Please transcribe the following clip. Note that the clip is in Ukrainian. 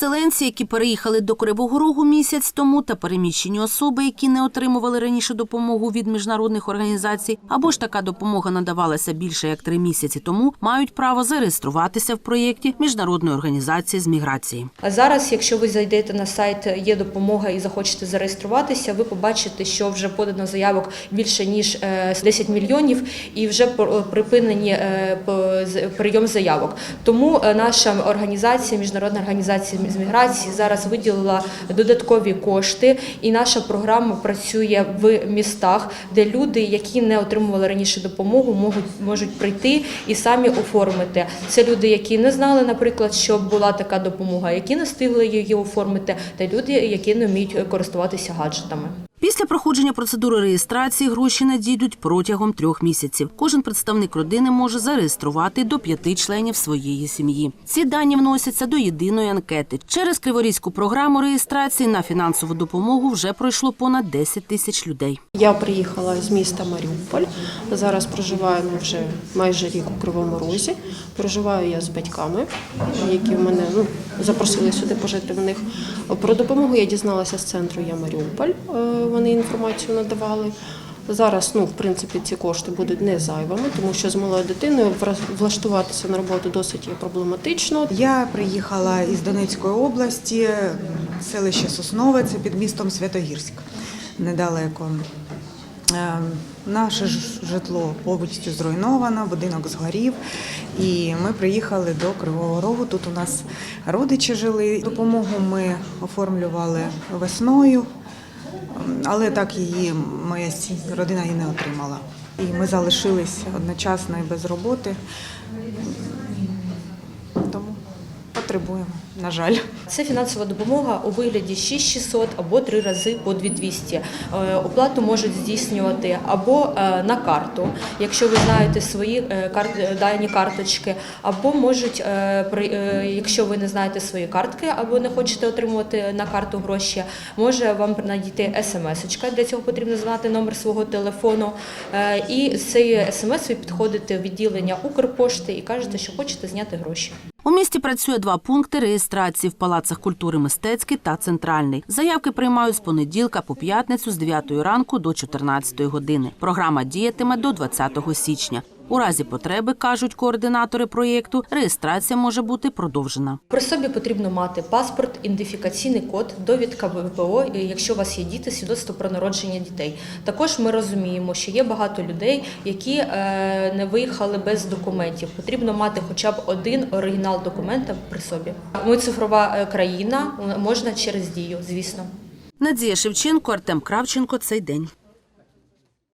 Переселенці, які переїхали до Кривого Рогу місяць тому, та переміщені особи, які не отримували раніше допомогу від міжнародних організацій, або ж така допомога надавалася більше як три місяці тому, мають право зареєструватися в проєкті міжнародної організації з міграції. А зараз, якщо ви зайдете на сайт є допомога і захочете зареєструватися, ви побачите, що вже подано заявок більше ніж е, 10 мільйонів і вже про- припинені е, прийом заявок. Тому е, наша організація, міжнародна організація з міграції, зараз виділила додаткові кошти, і наша програма працює в містах, де люди, які не отримували раніше допомогу, можуть можуть прийти і самі оформити. Це люди, які не знали, наприклад, що була така допомога, які не встигли її оформити, та люди, які не вміють користуватися гаджетами. Після проходження процедури реєстрації гроші надійдуть протягом трьох місяців. Кожен представник родини може зареєструвати до п'яти членів своєї сім'ї. Ці дані вносяться до єдиної анкети. Через Криворізьку програму реєстрації на фінансову допомогу вже пройшло понад 10 тисяч людей. Я приїхала з міста Маріуполь. Зараз проживаю ну, вже майже рік у Кривому Розі. Проживаю я з батьками, які мене ну, запросили сюди пожити в них. Про допомогу я дізналася з центру Я Маріуполь. Вони інформацію надавали. Зараз, ну, в принципі, ці кошти будуть не зайвими, тому що з малою дитиною влаштуватися на роботу досить є проблематично. Я приїхала із Донецької області, селище Соснове, це під містом Святогірськ, недалеко. Е, Наше житло повністю зруйновано, будинок згорів, і ми приїхали до Кривого Рогу. Тут у нас родичі жили. Допомогу ми оформлювали весною, але так її моя родина її не отримала. І ми залишились одночасно і без роботи. Потребуємо, на жаль. Це фінансова допомога у вигляді 6600 або три рази по 2200. Е, Оплату можуть здійснювати або е, на карту, якщо ви знаєте свої е, дані карточки, або можуть, якщо ви не знаєте свої картки або не хочете отримувати на карту гроші, може вам надійти смс-очка. Для цього потрібно знати номер свого телефону. І з цією смс ви підходите в відділення Укрпошти і кажете, що хочете зняти гроші. У місті працює два пункти реєстрації в палацах культури мистецький та центральний. Заявки приймають з понеділка по п'ятницю з 9 ранку до 14 години. Програма діятиме до 20 січня. У разі потреби, кажуть координатори проєкту, реєстрація може бути продовжена. При собі потрібно мати паспорт, ідентифікаційний код, довідка ВПО, якщо у вас є діти, свідоцтво про народження дітей. Також ми розуміємо, що є багато людей, які е, не виїхали без документів. Потрібно мати хоча б один оригінал документа при собі. Ми цифрова е, країна, можна через дію, звісно. Надія Шевченко, Артем Кравченко. Цей день.